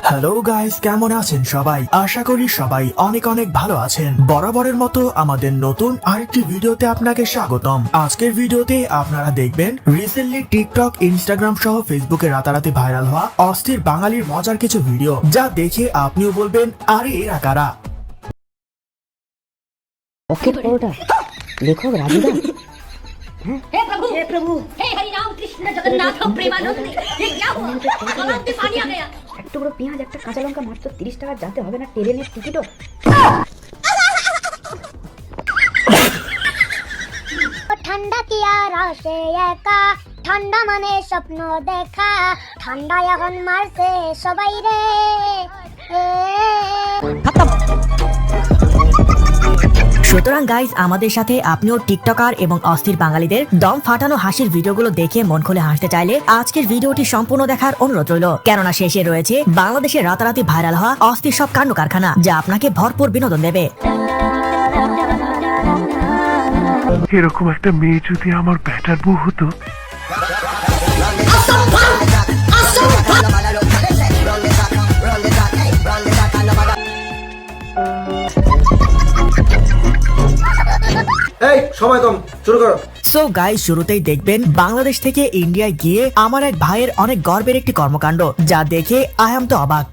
Hello guys কেমন আছেন সবাই আশা করি সবাই অনেক অনেক ভালো আছেন বরাবরের মতো আমাদের নতুন আরেকটি ভিডিওতে আপনাকে স্বাগতম আজকের ভিডিওতে আপনারা দেখবেন রিসেন্টলি টিকটক ইনস্টাগ্রাম সহ ফেসবুকে রাতারাতি ভাইরাল হওয়া অস্থির বাঙালির মজার কিছু ভিডিও যা দেখে আপনিও বলবেন আরে এরা কারা পকেট পরোটা লেখক রাজুদা हे प्रभु हे प्रभु हे हरि राम कृष्ण जगन्नाथ प्रेमानंद ये क्या हुआ गलाव में पानी आ गया টুকরো পেঁয়াজ একটা কাঁচা লঙ্কা মাত্র তিরিশ টাকা যাতে হবে না ট্রেনের টিকিটও। ঠান্ডা কি আর আসে একা? ঠান্ডা মানে স্বপ্ন দেখা। ঠান্ডা এখন মারছে সবাই রে। এ সুতরাং গাইজ আমাদের সাথে আপনিও টিকটকার এবং অস্থির বাঙালিদের দম ফাটানো হাসির ভিডিওগুলো দেখে মন খুলে হাসতে চাইলে আজকের ভিডিওটি সম্পূর্ণ দেখার অনুরোধ রইল। কেননা শেষে রয়েছে বাংলাদেশে রাতারাতি ভাইরাল হওয়া অস্থির সব কাণ্ড কারখানা যা আপনাকে ভরপুর বিনোদন দেবে। এরকম একটা মেয়ে যদি আমার ব্যাটার বউ হতো? এই সময় কম শুরু করো। সো গাইজ শুরুতেই দেখবেন বাংলাদেশ থেকে ইন্ডিয়ায় গিয়ে আমার এক ভাইয়ের অনেক গর্বের একটি কর্মকাণ্ড যা দেখে আহাম তো অবাক।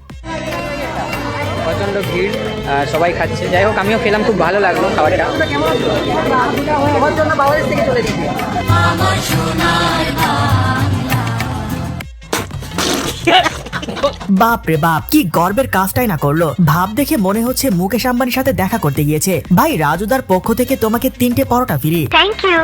প্রচণ্ড ভিড় সবাই খাচ্ছে। যাই হোক আমিও খেলাম খুব ভালো লাগল খাবারটা। বাপ রে বাপ কি গর্বের কাজটাই না করল। ভাব দেখে মনে হচ্ছে মুকেশ আম্বানির সাথে দেখা করতে গিয়েছে। ভাই রাজুদার পক্ষ থেকে তোমাকে তিনটে পরোটা ফিরি। থ্যাংক ইউ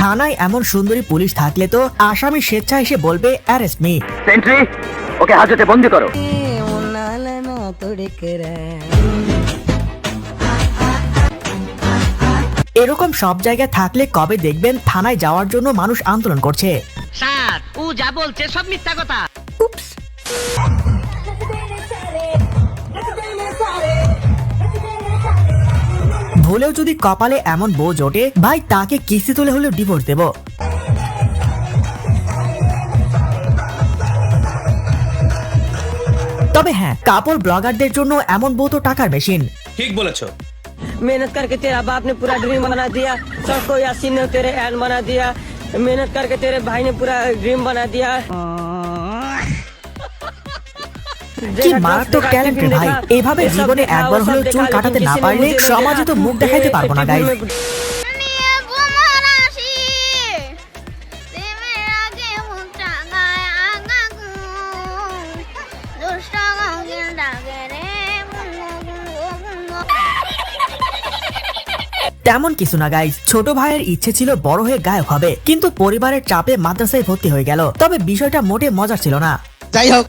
থানায় এমন সুন্দরী পুলিশ থাকলে তো আসামি স্বেচ্ছা এসে বলবে অ্যারেস্ট মি। সেন্ট্রি ওকে হাজতে বন্দি করো। এরকম সব জায়গায় থাকলে কবে দেখবেন থানায় যাওয়ার জন্য মানুষ আন্দোলন করছে? স্যার ও যা বলছে সব মিথ্যা কথা। ভুলেও যদি কপালে এমন বউ জোটে ভাই তাকে কিস্তি তুলে হলেও ডিভোর্স দেব। তবে হ্যাঁ কাপড় ব্লগারদের জন্য এমন বউ তো টাকার মেশিন मेहनत करके तेरा बाप ने पूरा ड्रीम बना दिया सबको यासीन ने तेरे एन बना दिया मेहनत करके तेरे भाई ने पूरा ड्रीम बना दिया কি মারাত্মক ট্যালেন্ট রে ভাই এভাবে জীবনে একবার হলেও চুল কাটাতে না পারলে সমাজে তো মুখ দেখাইতে পারবো না গাইজ তেমন কিছু না গাইজ ছোট ভাইয়ের ইচ্ছে ছিল বড় হয়ে গায়ক হবে, কিন্তু পরিবারের চাপে মাদ্রাসায় ভর্তি হয়ে গেল। তবে বিষয়টা মোটে মজার ছিল না। যাই হোক।